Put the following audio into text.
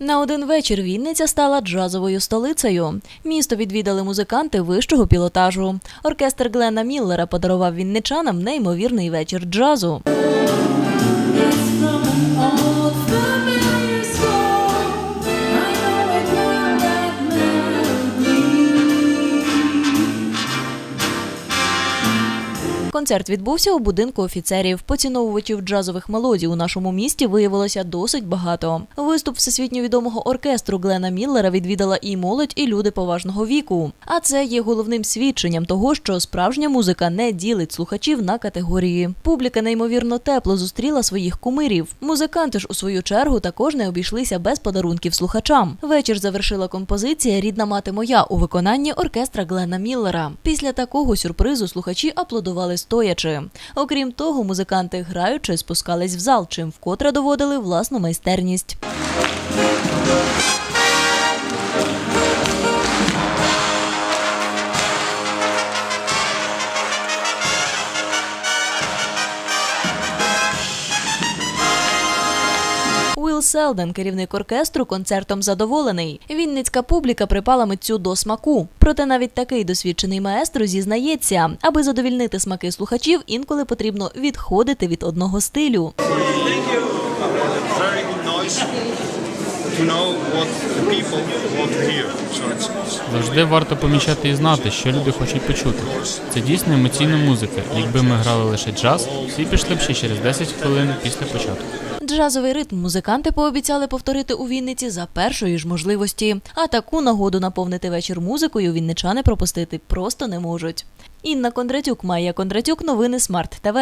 На один вечір Вінниця стала джазовою столицею. Місто відвідали музиканти вищого пілотажу. Оркестр Глена Міллера подарував вінничанам неймовірний вечір джазу. Концерт відбувся у будинку офіцерів. Поціновувачів джазових мелодій у нашому місті виявилося досить багато. Виступ всесвітньо відомого оркестру Глена Міллера відвідала і молодь, і люди поважного віку. А це є головним свідченням того, що справжня музика не ділить слухачів на категорії. Публіка неймовірно тепло зустріла своїх кумирів. Музиканти ж у свою чергу також не обійшлися без подарунків слухачам. Вечір завершила композиція Рідна мати моя у виконанні оркестра Глена Міллера. Після такого сюрпризу слухачі аплодували стоячи. Окрім того, музиканти граючи спускались в зал, чим вкотре доводили власну майстерність. Селден, керівник оркестру, концертом задоволений. Вінницька публіка припала митцю до смаку. Проте навіть такий досвідчений маестро зізнається, аби задовільнити смаки слухачів, інколи потрібно відходити від одного стилю. Завжди варто помічати і знати, що люди хочуть почути. Це дійсно емоційна музика. Якби ми грали лише джаз, всі пішли б ще через 10 хвилин після початку. Джазовий ритм музиканти пообіцяли повторити у Вінниці за першої ж можливості. А таку нагоду наповнити вечір музикою вінничани пропустити просто не можуть. Інна Кондратюк, Майя Кондратюк, новини Смарт ТВ.